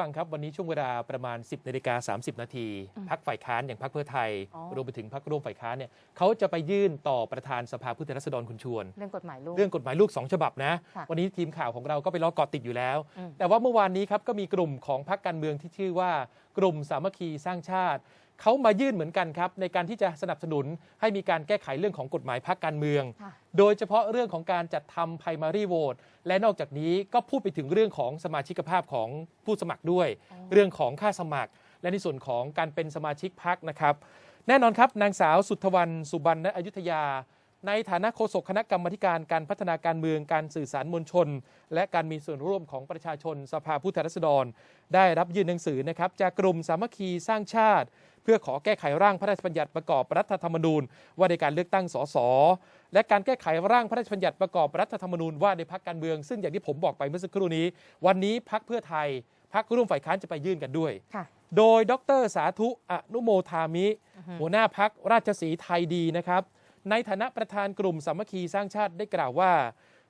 ฟังครับ วันนี้ช่วงเวลาประมาณ 10นาฬิกา30 นาทีอืมพักฝ่ายค้านอย่างพักเพื่อไทยอ๋อรวมไปถึงพักร่วมฝ่ายค้านเนี่ยเขาจะไปยื่นต่อประธานสภาผู้แทนราษฎรคุณชวน เรื่องกฎหมายลูกเรื่องกฎหมายลูก 2 ฉบับนะค่ะวันนี้ทีมข่าวของเราก็ไปรอเกาะติดอยู่แล้วอืมแต่ว่าเมื่อวานนี้ครับก็มีกลุ่มของพรรคการเมืองที่ชื่อว่ากลุ่มสามัคคีสร้างชาติเขามายื่นเหมือนกันครับ ในการที่จะสนับสนุนให้มีการแก้ไขเรื่องของกฎหมายพรรคการเมืองค่ะโดยเฉพาะเรื่องของการจัดทำ primary vote และนอกจากนี้ก็พูดไปถึงเรื่องของสมาชิกภาพของผู้สมัครด้วยอ๋อเรื่องของค่าสมัคร และในส่วนของการเป็นสมาชิกพรรคนะครับ แน่นอนครับนางสาวสุทธวรรณสุบรรณอยุธยา ในฐานะโฆษกคณะกรรมาธิการการพัฒนาการเมืองการสื่อสารมวลชน และการมีส่วนร่วมของประชาชนสภาผู้แทนราษฎร ได้รับยื่นหนังสือนะครับจากกลุ่มสามัคคีสร้างชาติ เพื่อขอแก้ไขร่างพระราชบัญญัติประกอบรัฐธรรมนูญ ว่าในการเลือกตั้งสสและการแก้ไขร่างพระราชบัญญัติประกอบรัฐธรรมนูญว่าในพักการเมือง ซึ่งอย่างที่ผมบอกไปเมื่อสักครู่นี้ วันนี้พักเพื่อไทยพักร่วมฝ่ายค้านจะไปยื่นกันด้วยค่ะโดยดรสาธุอนุโมทามิ หัวหน้าพักราชสีห์ไทยดีนะครับ ในฐานะประธานกลุ่มสามัคคีสร้างชาติได้กล่าวว่า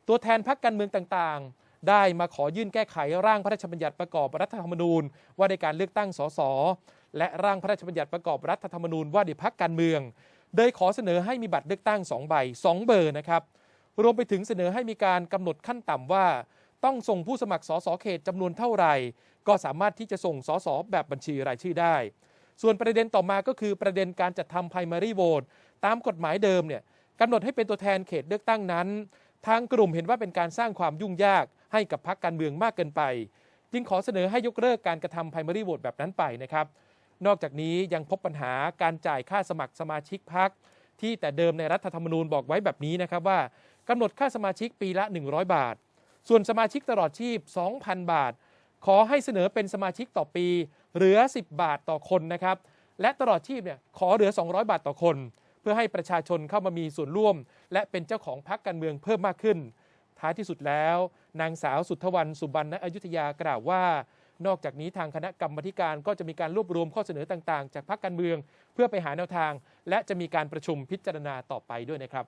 ตัวแทนพักการเมืองต่างๆ ได้มาขอยื่นแก้ไขร่างพระราชบัญญัติประกอบรัฐธรรมนูญ ว่าในการเลือกตั้งสสและร่างพระราชบัญญัติประกอบรัฐธรรมนูญว่าในพักการเมือง โดยขอเสนอให้มีบัตรเลือกตั้ง2ใบ2 เบอร์นะครับ รวมไปถึงเสนอให้มีการกำหนดขั้นต่ำว่า ต้องส่งผู้สมัครสสเขตจำนวนเท่าไหร่ ก็สามารถที่จะส่งสสแบบบัญชีรายชื่อได้ ส่วนประเด็นต่อมาก็คือประเด็นการจัดทำ primary vote ตามกฎหมายเดิมเนี่ยกำหนดให้เป็นตัวแทนเขตเลือกตั้งนั้น ทางกลุ่มเห็นว่าเป็นการสร้างความยุ่งยากให้กับพรรคการเมืองมากเกินไป จึงขอเสนอให้ยกเลิกการกระทำ primary vote แบบนั้นไปนะครับ นอกจากนี้ยังพบปัญหาการจ่ายค่าสมัครสมาชิกพรรคที่แต่เดิมในรัฐธรรมนูญบอกไว้แบบนี้นะครับว่ากำหนดค่าสมาชิกปีละ 100 บาท ส่วนสมาชิกตลอดชีพ 2,000 บาท ขอให้เสนอเป็นสมาชิกต่อปี เหลือ 10 บาทต่อคนนะครับ และตลอดชีพเนี่ยขอเหลือ 200 บาทต่อคน เพื่อให้ประชาชนเข้ามามีส่วนร่วม และเป็นเจ้าของพรรคการเมืองเพิ่มมากขึ้น ท้ายที่สุดแล้ว นางสาวสุทธวรรณสุบรรณอยุธยากล่าวว่า นอกจากนี้ทางคณะกรรมการก็จะมีการรวบรวมข้อเสนอต่างๆ จากพรรคการเมือง เพื่อไปหาแนวทาง และจะมีการประชุมพิจารณาต่อไปด้วยนะครับ